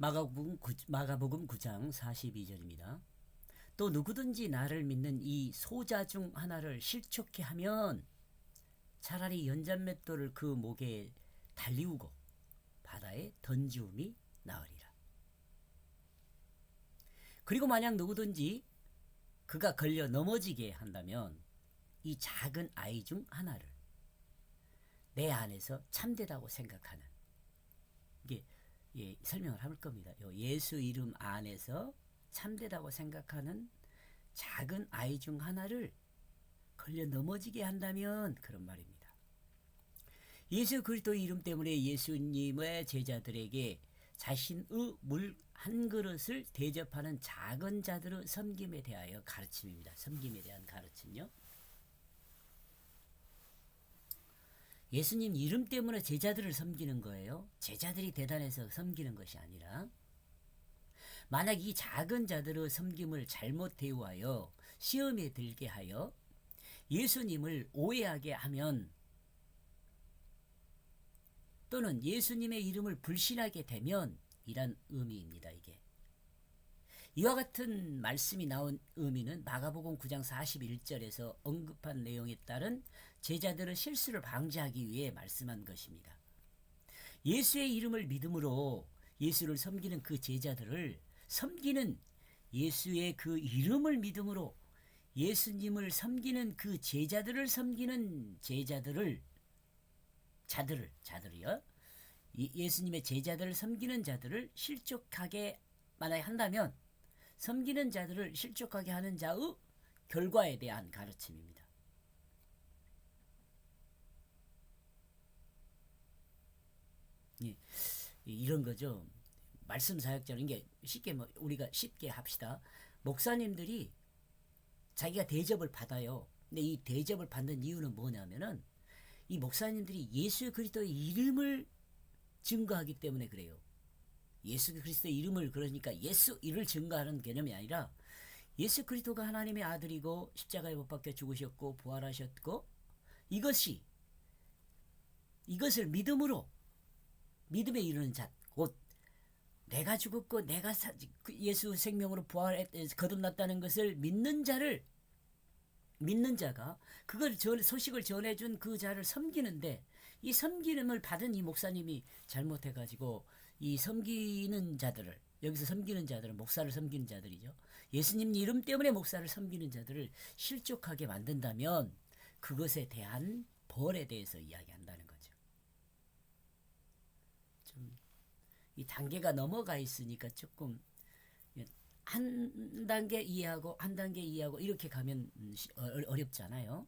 마가복음, 구, 마가복음 9장 42절입니다. 또 누구든지 나를 믿는 이 소자 중 하나를 실족해 하면 차라리 연잔맷돌을 그 목에 달리우고 바다에 던지움이 나으리라. 그리고 만약 누구든지 그가 걸려 넘어지게 한다면 이 작은 아이 중 하나를 내 안에서 참되다고 생각하는 이게 예, 설명을 할 겁니다. 요 예수 이름 안에서 참되다고 생각하는 작은 아이 중 하나를 걸려 넘어지게 한다면 그런 말입니다. 예수 그리스도 이름 때문에 예수님의 제자들에게 자신의 물 한 그릇을 대접하는 작은 자들의 섬김에 대하여 가르침입니다. 섬김에 대한 가르침요. 예수님 이름 때문에 제자들을 섬기는 거예요. 제자들이 대단해서 섬기는 것이 아니라 만약 이 작은 자들의 섬김을 잘못 대우하여 시험에 들게 하여 예수님을 오해하게 하면 또는 예수님의 이름을 불신하게 되면 이란 의미입니다. 이게 이와 같은 말씀이 나온 의미는 마가복음 9장 41절에서 언급한 내용에 따른 제자들의 실수를 방지하기 위해 말씀한 것입니다. 예수의 이름을 믿음으로 예수를 섬기는 그 제자들을 섬기는 예수의 그 이름을 믿음으로 예수님을 섬기는 그 제자들을 섬기는 제자들을 자들을 자들이요 이- 예수님의 제자들을 섬기는 자들을 실족하게 만약에 한다면 섬기는 자들을 실족하게 하는 자의 결과에 대한 가르침입니다. 예, 이런 거죠. 말씀 사역자는 게 쉽게 뭐 우리가 쉽게 합시다. 목사님들이 자기가 대접을 받아요. 근데 이 대접을 받는 이유는 뭐냐면은 이 목사님들이 예수 그리스도의 이름을 증거하기 때문에 그래요. 예수 그리스도의 이름을 그러니까 예수 이를 증거하는 개념이 아니라 예수 그리스도가 하나님의 아들이고 십자가에 못 박혀 죽으셨고 부활하셨고 이것이 이것을 믿음으로 믿음에 이르는 자, 곧 내가 죽었고 내가 사, 그 예수 생명으로 부활 거듭났다는 것을 믿는 자를 믿는 자가 그걸 전, 소식을 전해준 그 자를 섬기는데 이 섬기름을 받은 이 목사님이 잘못해가지고 이 섬기는 자들을 여기서 섬기는 자들은 목사를 섬기는 자들이죠. 예수님 이름 때문에 목사를 섬기는 자들을 실족하게 만든다면 그것에 대한 벌에 대해서 이야기한다는. 좀 이 단계가 넘어가 있으니까 조금 한 단계 이해하고 한 단계 이해하고 이렇게 가면 음, 시- 어- 어렵잖아요.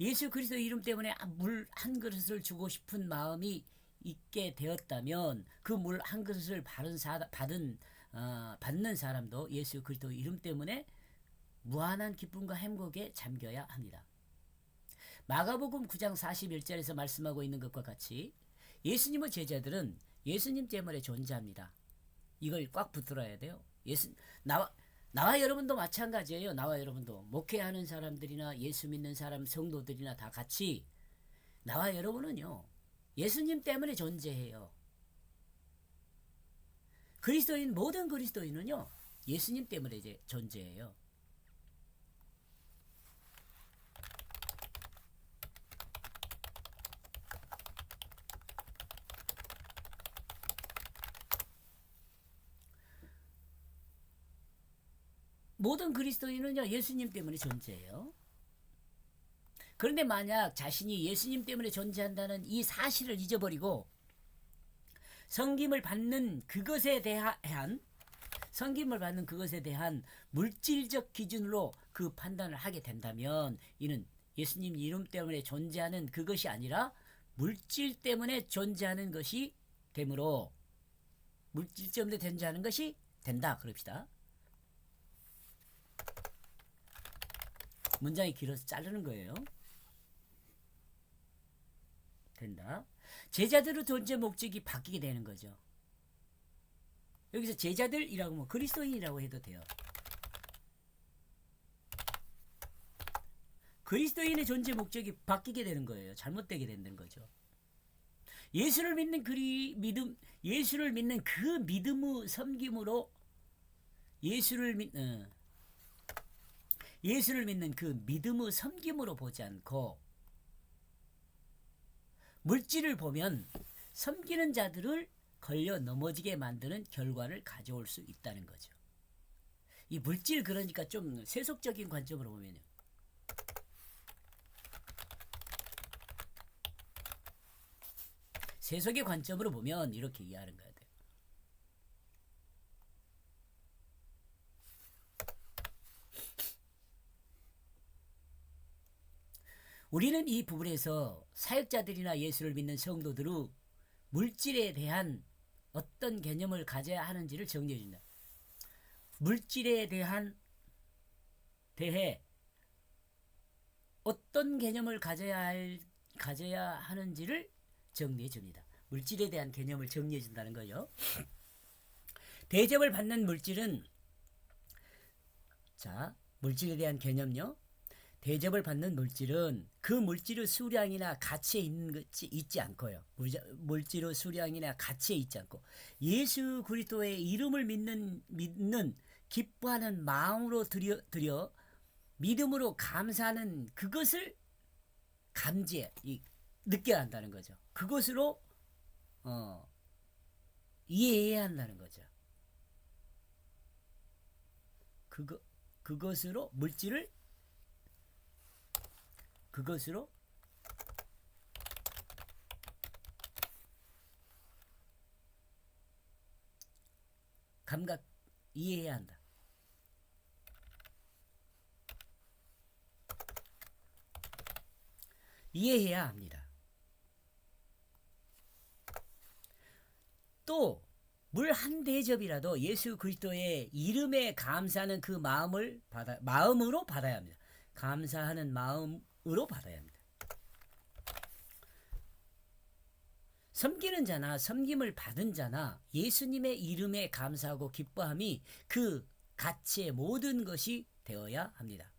예수 그리스도 이름 때문에 물 한 그릇을 주고 싶은 마음이 있게 되었다면 그 물 한 그릇을 받은 사, 받은 어, 받는 사람도 예수 그리스도 이름 때문에 무한한 기쁨과 행복에 잠겨야 합니다. 마가복음 9장 41절에서 말씀하고 있는 것과 같이 예수님의 제자들은 예수님 때문에 존재합니다. 이걸 꽉 붙들어야 돼요. 예수 나와 나와 여러분도 마찬가지예요. 나와 여러분도 목회하는 사람들이나 예수 믿는 사람 성도들이나 다 같이 나와 여러분은요. 예수님 때문에 존재해요. 그리스도인 모든 그리스도인은요. 예수님 때문에 이제 존재해요. 모든 그리스도인은요 예수님 때문에 존재해요. 그런데 만약 자신이 예수님 때문에 존재한다는 이 사실을 잊어버리고 성김을 받는 그것에 대한 성김을 받는 그것에 대한 물질적 기준으로 그 판단을 하게 된다면 이는 예수님 이름 때문에 존재하는 그것이 아니라 물질 때문에 존재하는 것이 되므로 물질 때문에 존재하는 것이 된다 그럽시다. 문장이 길어서 자르는 거예요. 된다. 제자들의 존재 목적이 바뀌게 되는 거죠. 여기서 제자들이라고 뭐 그리스도인이라고 해도 돼요. 그리스도인의 존재 목적이 바뀌게 되는 거예요. 잘못되게 된다는 거죠. 예수를 믿는 그리 믿음 예수를 믿는 그 믿음의 섬김으로 예수를 믿 어, 예수를 믿는 그 믿음의 섬김으로 보지 않고 물질을 보면 섬기는 자들을 걸려 넘어지게 만드는 결과를 가져올 수 있다는 거죠. 이 물질 그러니까 좀 세속적인 관점으로 보면요. 세속의 관점으로 보면 이렇게 이해하는 돼. 우리는 이 부분에서 사역자들이나 예수를 믿는 성도들의 물질에 대한 어떤 개념을 가져야 하는지를 정리해 준다. 물질에 대한 대해 어떤 개념을 가져야 할 가져야 하는지를 정리해 줍니다. 물질에 대한 개념을 정리해 준다는 거죠. 대접을 받는 물질은 자, 물질에 대한 개념요. 대접을 받는 물질은 그 물질의 수량이나 가치에 있는 것이 있지 않고요. 물질의 수량이나 가치에 있지 않고 예수 그리스도의 이름을 믿는 믿는 기뻐하는 마음으로 드려 드려 믿음으로 감사하는 그것을 감지해 이, 느껴야 한다는 거죠. 그것으로 어, 이해해야 한다는 거죠. 그거 그것으로 물질을 그것으로 감각 이해해야 한다. 이해해야 합니다. 또 물 한 대접이라도 예수 그리스도의 이름에 감사하는 그 마음을 받아 마음으로 받아야 합니다. 감사하는 마음 으로 받아야 합니다. 섬기는 자나 섬김을 받은 자나 예수님의 이름에 감사하고 기뻐함이 그 가치의 모든 것이 되어야 합니다.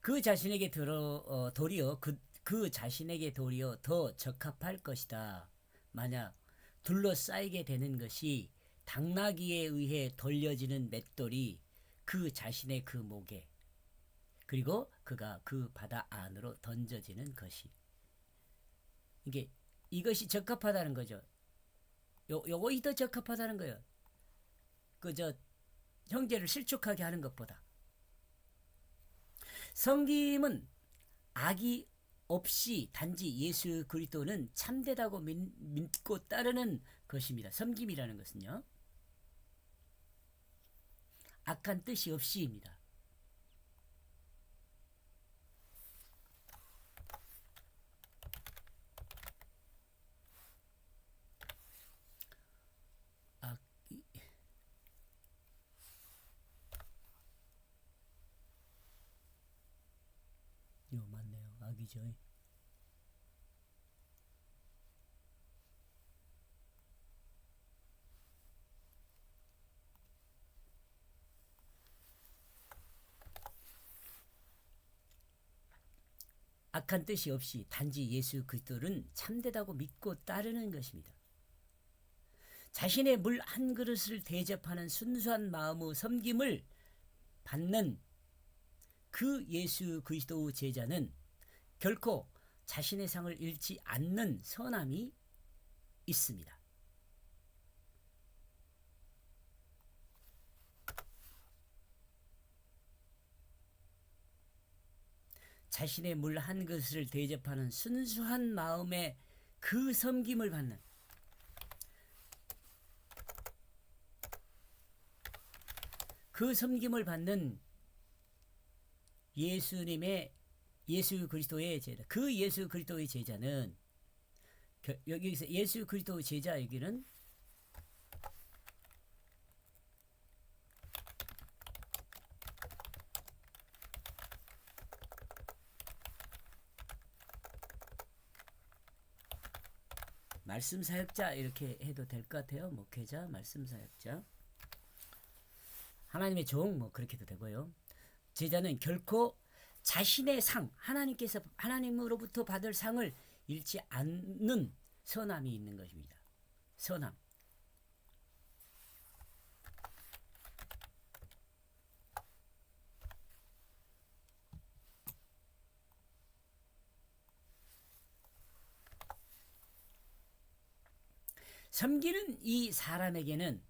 그 자신에게 들어 어, 도리어 그, 그 자신에게 도리어 더 적합할 것이다. 만약 둘러싸이게 되는 것이 당나귀에 의해 돌려지는 맷돌이 그 자신의 그 목에 그리고 그가 그 바다 안으로 던져지는 것이 이게 이것이 적합하다는 거죠. 요 요것이 더 적합하다는 거예요. 그 저 형제를 실족하게 하는 것보다 성김은 악이 없이 단지 예수 그리스도는 참되다고 믿, 믿고 따르는 것입니다. 섬김이라는 것은요. 악한 뜻이 없이입니다. 요 맞네요. 악한 뜻이 없이 단지 예수 그리스도는 참되다고 믿고 따르는 것입니다. 자신의 물 한 그릇을 대접하는 순수한 마음의 섬김을 받는 그 예수 그리스도 제자는 결코 자신의 상을 잃지 않는 선함이 있습니다. 자신의 물 한 그릇을 대접하는 순수한 마음의 그 섬김을 받는. 그 섬김을 받는 예수님의 예수 그리스도의 제자 그 예수 그리스도의 제자는 겨- 여기서 예수 그리스도 제자 여기는 말씀 사역자 이렇게 해도 될 것 같아요. 목회자, 말씀 사역자. 하나님의 종 뭐 그렇게 해도 되고요. 제자는 결코 자신의 상, 하나님께서 하나님으로부터 받을 상을 잃지 않는 선함이 있는 것입니다. 선함. 섬기는 이 사람에게는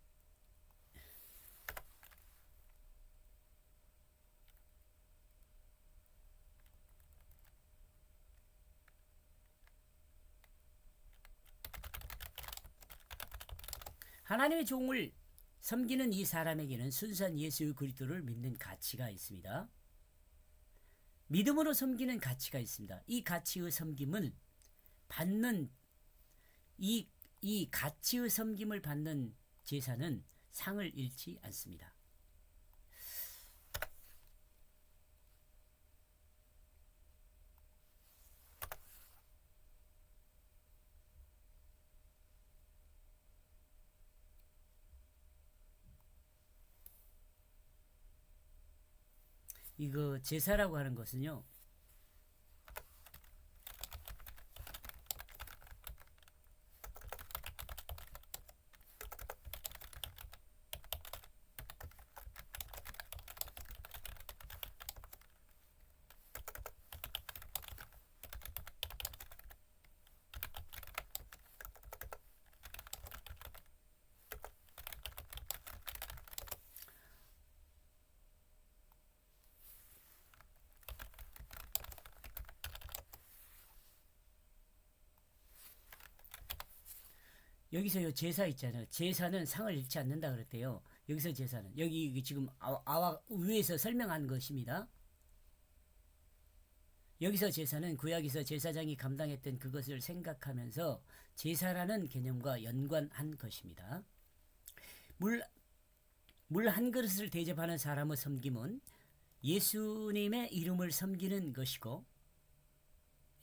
하나님의 종을 섬기는 이 사람에게는 순수한 예수 그리스도를 믿는 가치가 있습니다. 믿음으로 섬기는 가치가 있습니다. 이 가치의 섬김은 받는 이, 이 가치의 섬김을 받는 제사는 상을 잃지 않습니다. 이거 제사라고 하는 것은요. 여기서 요 제사 있잖아요. 제사는 상을 잃지 않는다 그랬대요. 여기서 제사는 여기 지금 아- 아와 위에서 설명한 것입니다. 여기서 제사는 구약에서 제사장이 감당했던 그것을 생각하면서 제사라는 개념과 연관한 것입니다. 물 물 한 그릇을 대접하는 사람의 섬김은 예수님의 이름을 섬기는 것이고,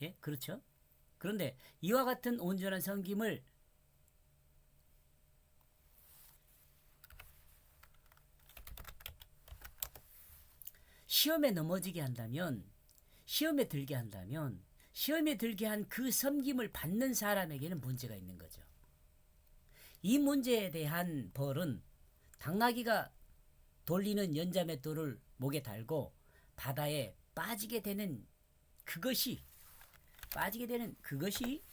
예, 그렇죠? 그런데 이와 같은 온전한 섬김을 시험에 넘어지게 한다면 시험에 들게 한다면 시험에 들게 한 그 섬김을 받는 사람에게는 문제가 있는 거죠. 이 문제에 대한 벌은 당나귀가 돌리는 연자맷돌을 목에 달고 바다에 빠지게 되는 그것이 빠지게 되는 그것이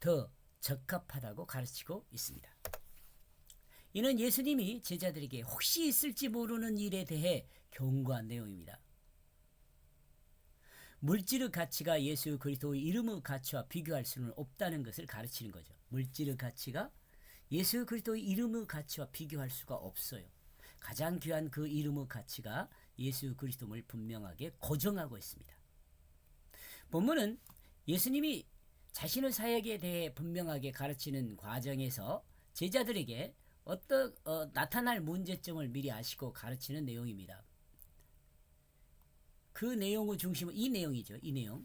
더 적합하다고 가르치고 있습니다. 이는 예수님이 제자들에게 혹시 있을지 모르는 일에 대해 경고한 내용입니다. 물질의 가치가 예수 그리스도의 이름의 가치와 비교할 수는 없다는 것을 가르치는 거죠. 물질의 가치가 예수 그리스도의 이름의 가치와 비교할 수가 없어요. 가장 귀한 그 이름의 가치가 예수 그리스도를 분명하게 고정하고 있습니다. 본문은 예수님이 자신의 사역에 대해 분명하게 가르치는 과정에서 제자들에게 어떤 어, 나타날 문제점을 미리 아시고 가르치는 내용입니다. 그 내용의 중심은 이 내용이죠. 이 내용.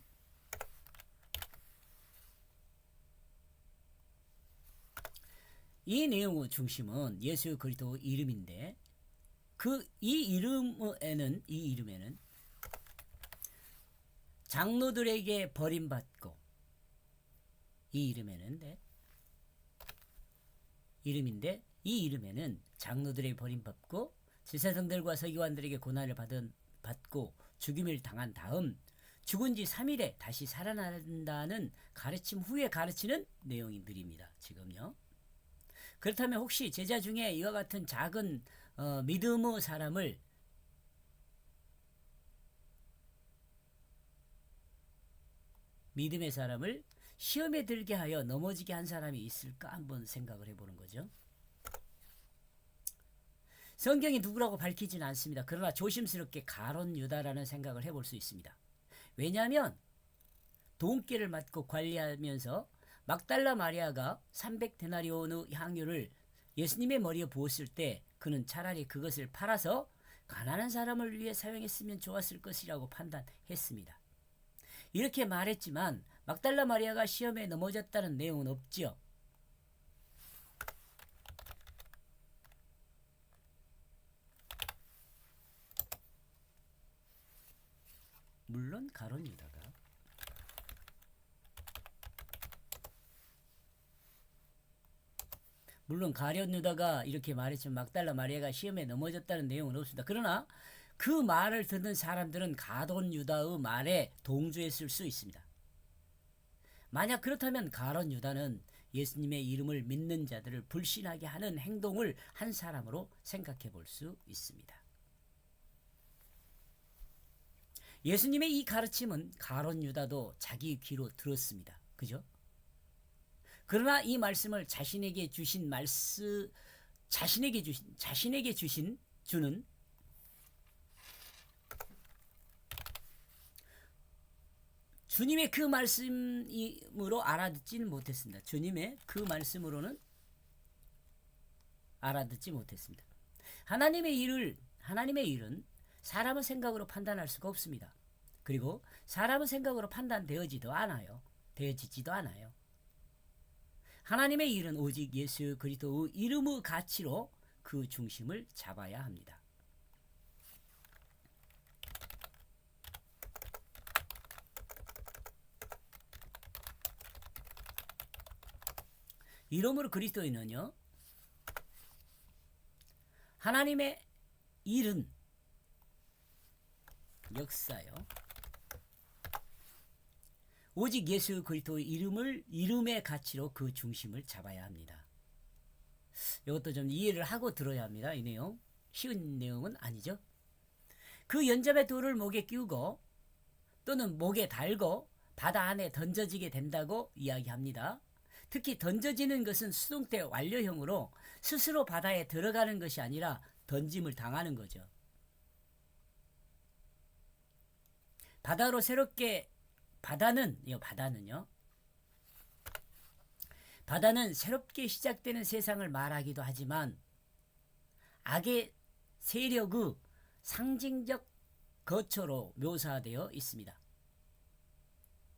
이 내용의 중심은 예수 그리스도 이름인데 그 이 이름에는 이 이름에는 장로들에게 버림받고 이 이름에는 네. 이름인데 이 이름에는 장로들의 버림받고 제사장들과 서기관들에게 고난을 받은 받고 죽임을 당한 다음 죽은 지 3일에 다시 살아난다는 가르침 후에 가르치는 내용들입니다. 지금요. 그렇다면 혹시 제자 중에 이와 같은 작은 어, 믿음의 사람을 믿음의 사람을 시험에 들게 하여 넘어지게 한 사람이 있을까 한번 생각을 해보는 거죠. 성경이 누구라고 밝히지는 않습니다. 그러나 조심스럽게 가론 유다라는 생각을 해볼 수 있습니다. 왜냐하면 돈깨를 맡고 관리하면서 막달라 마리아가 300데나리온의 향유를 예수님의 머리에 부었을 때 그는 차라리 그것을 팔아서 가난한 사람을 위해 사용했으면 좋았을 것이라고 판단했습니다. 이렇게 말했지만 막달라 마리아가 시험에 넘어졌다는 내용은 없지요. 물론 가론 유다가 물론 가련 유다가 이렇게 말했지만 막달라 마리아가 시험에 넘어졌다는 내용은 없습니다. 그러나 그 말을 듣는 사람들은 가돈 유다의 말에 동조했을 수 있습니다. 만약 그렇다면 가론 유다는 예수님의 이름을 믿는 자들을 불신하게 하는 행동을 한 사람으로 생각해 볼 수 있습니다. 예수님의 이 가르침은 가론 유다도 자기 귀로 들었습니다. 그죠? 그러나 이 말씀을 자신에게 주신 말씀 자신에게 주신 자신에게 주신 주는 주님의 그 말씀으로 알아듣지는 못했습니다. 주님의 그 말씀으로는 알아듣지 못했습니다. 하나님의 일을 하나님의 일은 사람의 생각으로 판단할 수가 없습니다. 그리고 사람의 생각으로 판단되어지도 않아요. 되어지지도 않아요. 하나님의 일은 오직 예수 그리스도의 이름의 가치로 그 중심을 잡아야 합니다. 이름으로 그리스도인은요. 하나님의 일은 역사요. 오직 예수 그리스도의 이름을 이름의 가치로 그 중심을 잡아야 합니다. 이것도 좀 이해를 하고 들어야 합니다. 이 내용 쉬운 내용은 아니죠. 그 연잡의 돌을 목에 끼우고 또는 목에 달고 바다 안에 던져지게 된다고 이야기합니다. 특히 던져지는 것은 수동태 완료형으로 스스로 바다에 들어가는 것이 아니라 던짐을 당하는 거죠. 바다로 새롭게 바다는 이 바다는요. 바다는 새롭게 시작되는 세상을 말하기도 하지만 악의 세력의 상징적 거처로 묘사되어 있습니다.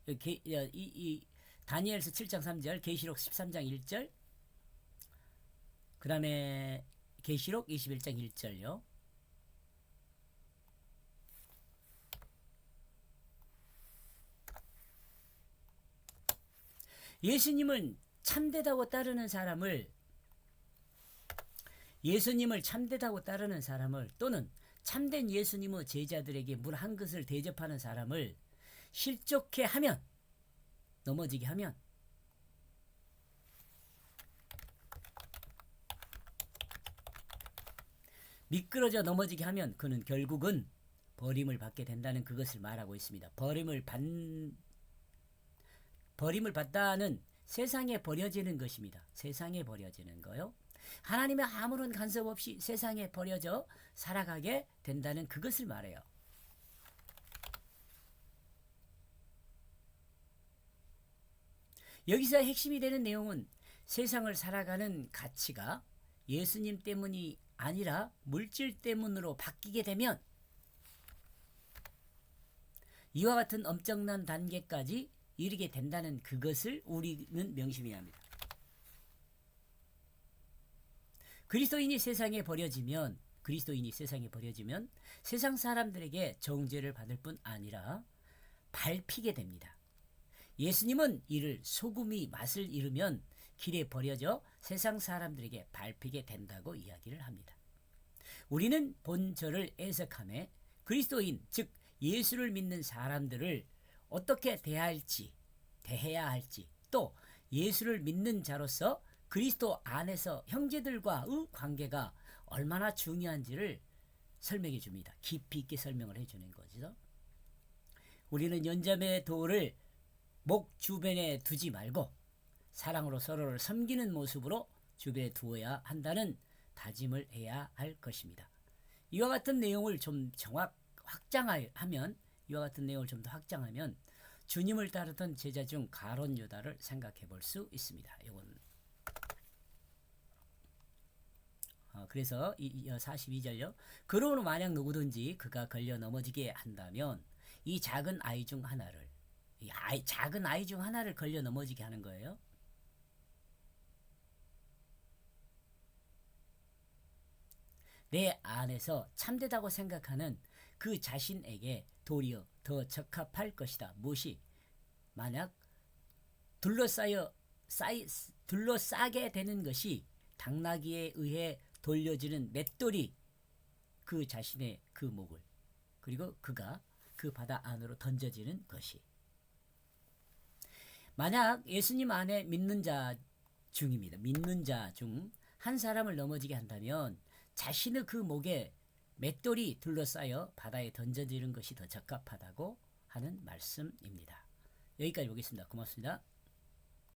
이, 이, 이 다니엘서 7장 3절, 계시록 13장 1절, 그 다음에 계시록 21장 1절요. 예수님은 참되다고 따르는 사람을 예수님을 참되다고 따르는 사람을 또는 참된 예수님의 제자들에게 물한 그릇을 대접하는 사람을 실족해 하면 넘어지게 하면 미끄러져 넘어지게 하면 그는 결국은 버림을 받게 된다는 그것을 말하고 있습니다. 버림을 받 버림을 받다는 세상에 버려지는 것입니다. 세상에 버려지는 거요. 하나님의 아무런 간섭 없이 세상에 버려져 살아가게 된다는 그것을 말해요. 여기서 핵심이 되는 내용은 세상을 살아가는 가치가 예수님 때문이 아니라 물질 때문으로 바뀌게 되면 이와 같은 엄청난 단계까지 이르게 된다는 그것을 우리는 명심해야 합니다. 그리스도인이 세상에 버려지면 그리스도인이 세상에 버려지면 세상 사람들에게 정죄를 받을 뿐 아니라 밟히게 됩니다. 예수님은 이를 소금이 맛을 잃으면 길에 버려져 세상 사람들에게 밟히게 된다고 이야기를 합니다. 우리는 본절을 애석함에 그리스도인 즉 예수를 믿는 사람들을 어떻게 대할지 대해야 할지 또 예수를 믿는 자로서 그리스도 안에서 형제들과의 관계가 얼마나 중요한지를 설명해 줍니다. 깊이 있게 설명을 해 주는 거죠. 우리는 연잠의 도를 목 주변에 두지 말고 사랑으로 서로를 섬기는 모습으로 주변에 두어야 한다는 다짐을 해야 할 것입니다. 이와 같은 내용을 좀 정확 확장하면 이와 같은 내용을 좀 더 확장하면 주님을 따르던 제자 중 가론 유다를 생각해 볼 수 있습니다. 이건 어, 그래서 이 42절요. 그러므로 만약 누구든지 그가 걸려 넘어지게 한다면 이 작은 아이 중 하나를 이 아이, 작은 아이 중 하나를 걸려 넘어지게 하는 거예요. 내 안에서 참되다고 생각하는 그 자신에게 도리어 더 적합할 것이다. 무엇이 만약 둘러싸여 쌓이, 둘러싸게 되는 것이 당나귀에 의해 돌려지는 맷돌이 그 자신의 그 목을 그리고 그가 그 바다 안으로 던져지는 것이 만약 예수님 안에 믿는 자 중입니다. 믿는 자 중 한 사람을 넘어지게 한다면 자신의 그 목에 맷돌이 둘러싸여 바다에 던져지는 것이 더 적합하다고 하는 말씀입니다. 여기까지 보겠습니다. 고맙습니다.